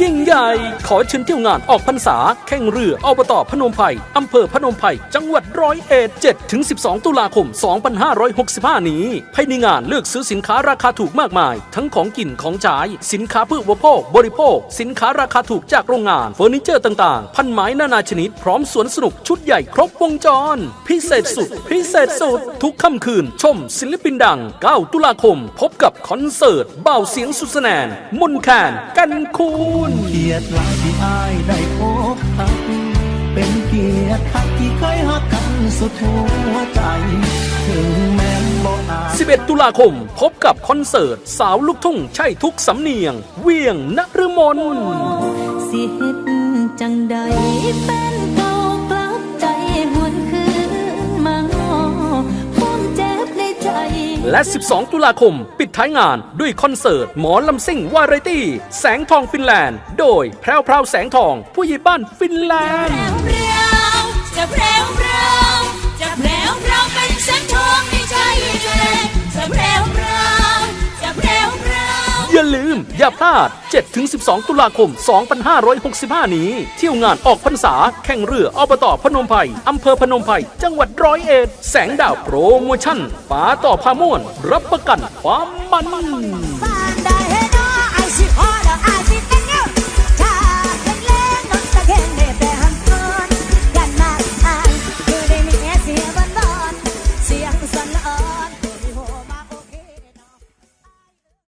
ยิ่งใหญ่ ขอเชิญเที่ยวงานออกพรรษา แข่งเรืออบตพนมไพรอำเภอพนมไพรจังหวัดร้อยเอ็ด7ถึง 12 ตุลาคม 2565 นี้ ภายในงานเลือกซื้อสินค้าราคาถูกมากมาย ทั้งของกินของใช้สินค้าเพื่ออุปโภค บริโภค สินค้าราคาถูกจากโรงงานเฟอร์นิเจอร์ต่างๆ พันไม้นานาชนิด พร้อมสวนสนุกชุดใหญ่ครบวงจร พิเศษสุด พิเศษสุด ทุกค่ำคืน ชมศิลปินดัง 9 ตุลาคม พบกับคอนเสิร์ตเบาเสียงสุดแสนนมนแคนกันคูณเกียรติหลายที่อายได้พบทัก เป็นเกียรติทักที่เคยหักกันสุดหัวใจ ถึงแม้นบ่อาจ11 ตุลาคมพบกับคอนเสิร์ต สาวลูกทุ่งใช่ทุกสำเนียง เวียงนฤมลสิเฮ็ดจังใดแฟน และ 12 ตุลาคม ปิดท้ายงานด้วยคอนเสิร์ต หมอลำซิ่งวาไรตี้ แสงทองฟินแลนด์ โดยแพรวพราวแสงทองผู้ใหญ่บ้านฟินแลนด์ แพรวพรวจะแพร ลืม อย่าพลาด 7-12 ตุลาคม 2565 นี้ เที่ยวงานออกพรรษา แข่งเรืออบตพนมไพรอำเภอพนมไพรจังหวัดร้อยเอ็ด แสงดาวโปรโมชั่นป๋าต่อพาม่วน รับประกันความมัน